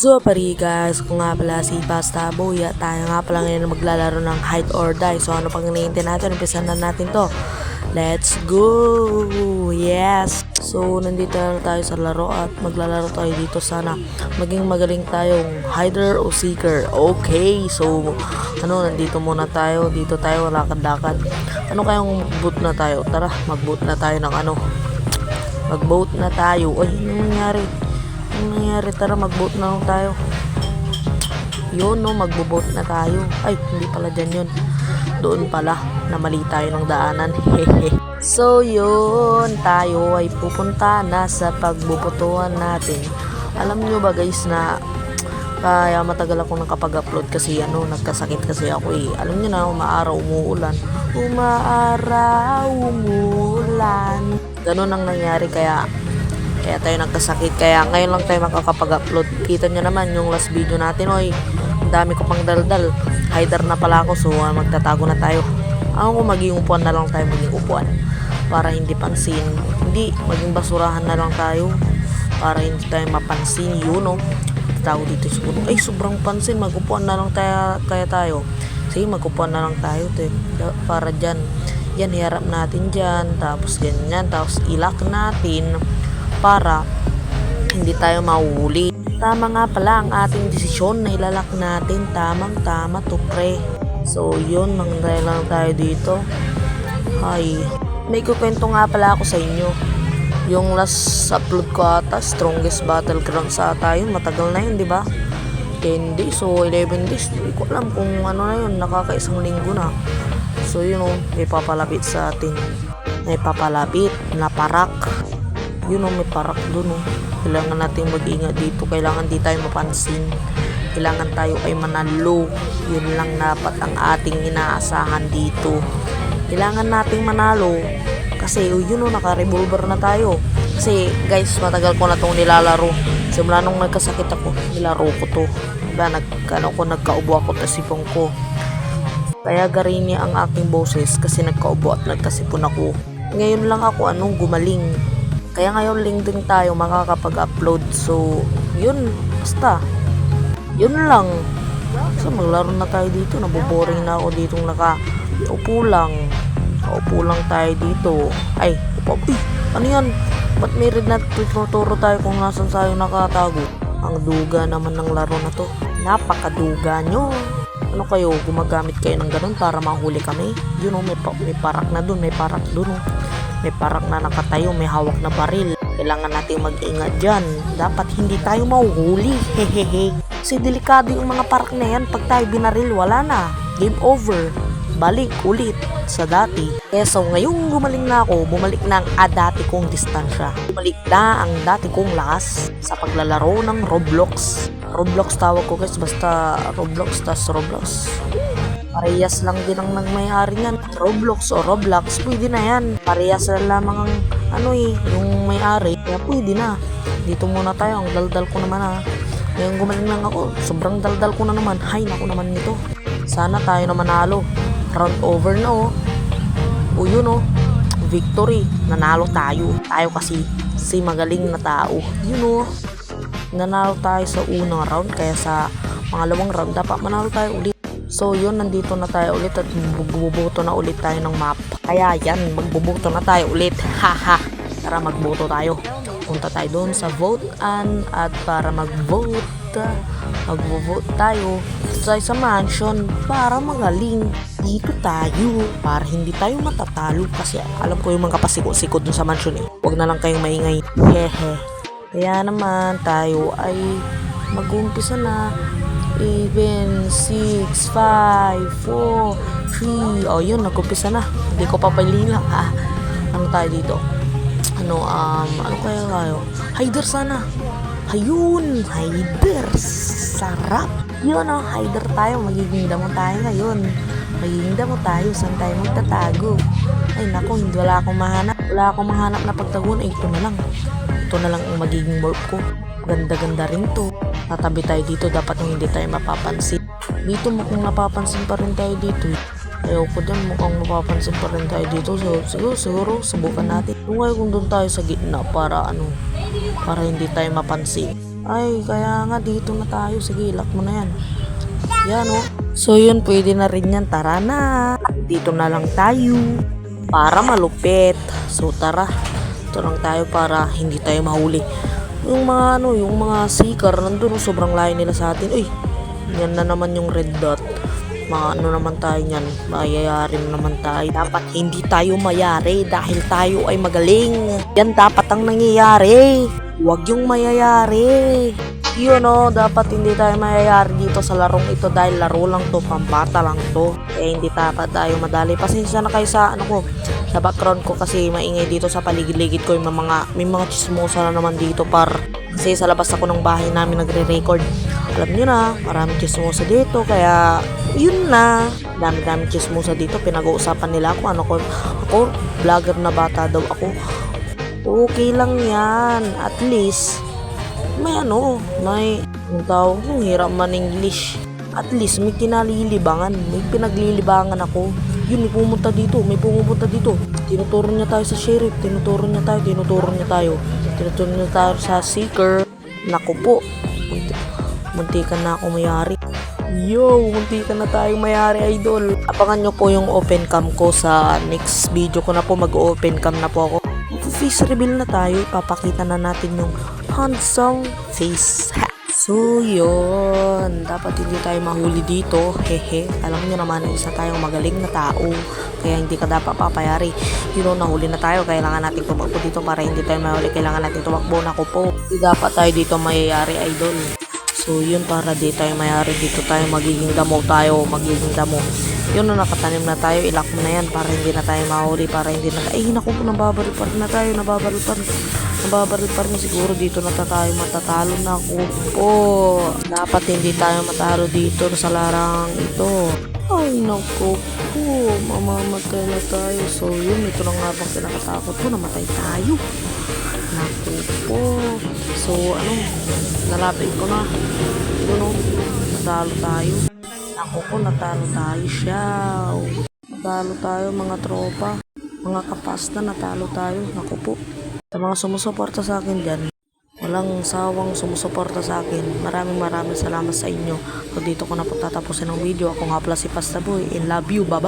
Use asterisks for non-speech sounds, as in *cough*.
So, pari guys, kung nga pala si Pasta Boy at tayo nga pala ngayon maglalaro ng hide or die. So, ano pang hinihintay natin? Umpisan na natin to. Let's go! Yes! So, nandito na tayo sa laro at maglalaro tayo dito sana. Maging magaling tayong hider o seeker. Okay, so, ano, nandito muna tayo. Dito tayo, lakad-lakad. Ano kayang boot na tayo? Tara, mag-boot na tayo ng ano. Mag-boat na tayo. Ay, ano nangyari? Nangyari? Tara, mag-boat na lang tayo. Yun, no, magbo-boat na tayo. Ay, hindi pala dyan yun. Doon pala, na mali tayo ng daanan. Hehe. *laughs* so, yun, tayo ay pupunta na sa pagbubutuhan natin. Alam nyo ba guys na kaya matagal ako nakapag-upload kasi ano, nagkasakit kasi ako eh. Alam niyo na, umaaraw, umuulan. Umaaraw, umuulan. Ganun ang nangyari kaya kaya tayo nagkasakit. Kaya ngayon lang tayo makakapag-upload. Kita nyo naman yung last video natin. Oy, ang dami ko pang daldal. Hider na pala ako so ah, magtatago na tayo. Ako kung maging upuan na lang tayo maging upuan. Para hindi pansin. Hindi, maging basurahan na lang tayo. Para hindi tayo mapansin. Yun no. Tao dito sa puno. Ay, sobrang pansin. Magupuan na lang tayo, kaya tayo. Sige, magupuan na lang tayo. Te. Para dyan. Yan, hiharap natin dyan. Tapos ganyan. Tapos ilak natin para hindi tayo mahuhuli. Tama nga pala ang ating desisyon na ilalak natin. Tamang tama to pre. So yun, mangyay lang tayo dito. Hi. May kukwento nga pala ako sa inyo. Yung last upload ko ata, strongest battleground sa ata. Matagal na yun, di ba? 10 days o 11 days. Hindi ko alam kung ano na yun. Nakakaisang linggo na. So yun o, may papalapit sa atin. May papalapit na parak yun o, may parak dun o. Kailangan natin mag-ingat dito. Kailangan di tayo mapansin. Kailangan tayo ay manalo. Yun lang dapat ang ating inaasahan dito. Kailangan nating manalo. Kasi oh, yun o, naka-revolver na tayo. Kasi guys, matagal ko na itong nilalaro. Simula nung nagkasakit ako, nilaro ko to. Diba, nag, ano ko, nagkaubo ako, tasipong ko. Kaya garini ang aking boses kasi nagkaubo at nagkasipon ako. Ngayon lang ako anong gumaling. Kaya ngayon link din tayo makakapag-upload. So, yun. Basta. Yun lang. So, maglaro na tayo dito. Naboboring na ako dito naka upo lang. Upo lang tayo dito. Ay, upo. Uy, ano yan? Ba't may red na tuturo tayo kung nasan tayo nakatago? Ang duga naman ng laro na to. Napakaduga nyo. Ano kayo, gumagamit kayo ng ganun para mahuli kami? Yun o, may, pa- may parak na dun, may parak dun o. May parak na nakatayo, may hawak na baril. Kailangan natin mag-ingat dyan. Dapat hindi tayo mahuhuli. Hehehe. Kasi delikado yung mga parak na yan. Pag tayo binaril, wala na. Game over. Balik ulit sa dati. Kaya so ngayong gumaling na ako, bumalik na ang ah, dati kong distansya. Bumalik na ang dati kong lakas sa paglalaro ng Roblox. Roblox tawag ko guys, basta Roblox tas Roblox. Parehas lang din ang nagmayari niyan. Roblox o Roblox, pwede na yan. Parehas na lamang ang ano eh, yung may-ari. Kaya pwede na. Dito muna tayo, ang daldal ko naman ah. Ngayon gumaling lang ako, sobrang daldal ko na naman. Hay, naku naman nito. Sana tayo na manalo. Round over na oh. O yun oh, victory. Nanalo tayo. Tayo kasi si magaling na tao. Yun oh. Nanalo tayo sa unang round kaya sa pangalawang round dapat manalo tayo ulit. So yun, nandito na tayo ulit at magbubuto na ulit tayo ng map. Kaya yan, magbubuto na tayo ulit. Haha. Tara magboto tayo. Punta tayo doon sa vote an at para mag-vote, magvo-vote tayo tayo sa mansion para magaling. Dito tayo para hindi tayo matatalo kasi alam ko yung mga pasiko-siko dun sa mansion eh. Huwag na lang kayong maingay. Hehe. Kaya naman tayo ay mag-umpisa na even 6, 5, 4, 3. O yun, nag-umpisa na. Hindi ko papaliin lang ha. Ano tayo dito? Ano, um, ano kaya tayo? Hider sana. Ayun, hider. Sarap. Yun o, hider tayo. Magiging damo tayo ngayon. Magiging damo tayo. Saan tayo magtatago? Ay nako, hindi wala akong mahanap. Wala akong mahanap na pagtaguan. Ay, ito na lang. Ito na lang ang magiging morph ko. Ganda-ganda rin to. Tatabi tayo dito, dapat hindi tayo mapapansin. Dito mukhang napapansin pa rin tayo dito. eh. Ayoko dyan, mukhang napapansin pa rin tayo dito. So, siguro, siguro, subukan natin. Kung ngayon kung doon tayo sa gitna para ano, para hindi tayo mapansin. Ay, kaya nga dito na tayo. Sige, lock mo na yan. Yan oh. So yun, pwede na rin yan. Tara na. Dito na lang tayo. Para malupit. So tara. Ito lang tayo para hindi tayo mahuli. Yung mga ano, yung mga seeker nandun, oh, sobrang layo nila sa atin. Uy, yan na naman yung red dot. Mga ano naman tayo yan, mayayari na naman tayo. Dapat hindi tayo mayari dahil tayo ay magaling. Yan dapat ang nangyayari. Huwag yung mayayari. Yun o, dapat hindi tayo mayayari dito sa larong ito dahil laro lang to, pambata lang to. Eh hindi dapat tayo madali. Pasensya na kayo sa ano ko, sa background ko kasi maingay dito sa paligid-ligid ko yung mga, may mga chismosa na naman dito par. Kasi sa labas ako ng bahay namin nagre-record. Alam nyo na, maraming chismosa dito kaya yun na. Dami-dami chismosa dito, pinag-uusapan nila ako. Ano ko, ako, vlogger na bata daw ako. Okay lang yan. At least, may ano, may, ang tawag hirap man English. At least, may kinalilibangan. May pinaglilibangan ako. Yun, may pumunta dito, may pumupunta dito. Tinuturo niya tayo sa sheriff, tinuturo niya tayo, tinuturo niya tayo. Tinuturo niya tayo sa seeker. Naku po, munti, muntikan na ako mayari. Yo, muntikan na tayo mayari idol. Abangan nyo po yung open cam ko sa next video ko na po mag-open cam na po ako. Face reveal na tayo, ipapakita na natin yung handsome face. So, yun. Dapat hindi tayo mahuli dito. Hehe. Alam nyo naman, isa tayong magaling na tao. Kaya hindi ka dapat papayari. You know, nahuli na tayo. Kailangan natin tumakbo dito para hindi tayo mahuli. Kailangan natin tumakbo na ko po. Hindi dapat tayo dito mayayari, idol. So, yun para di tayo mayari. Dito tayo magiging damo tayo. Magiging damo. Yun na nakatanim na tayo. Ilak na yan para hindi na tayo mahuli. Para hindi na... Ay, naku nababaril pa rin na tayo. Nababaril pa rin. Nababaril pa rin. Siguro dito na ta- tayo matatalo na ako po. Dapat hindi tayo matalo dito sa larang ito. Ay, naku po. Mamamatay na tayo. So, yun. Ito lang nga bang kinakatakot ko. Namatay tayo. Naku po. So, ano, nalapit ko na. Ito no, natalo tayo. Naku po, natalo tayo siya. Natalo tayo mga tropa. Mga kapasta, natalo tayo. Naku po. Sa mga sumusuporta sa akin dyan, walang sawang sumusuporta sa akin. Maraming maraming salamat sa inyo. So, dito ko na po tatapusin ang video. Ako nga pala si Pasta Boy. In love you. Bye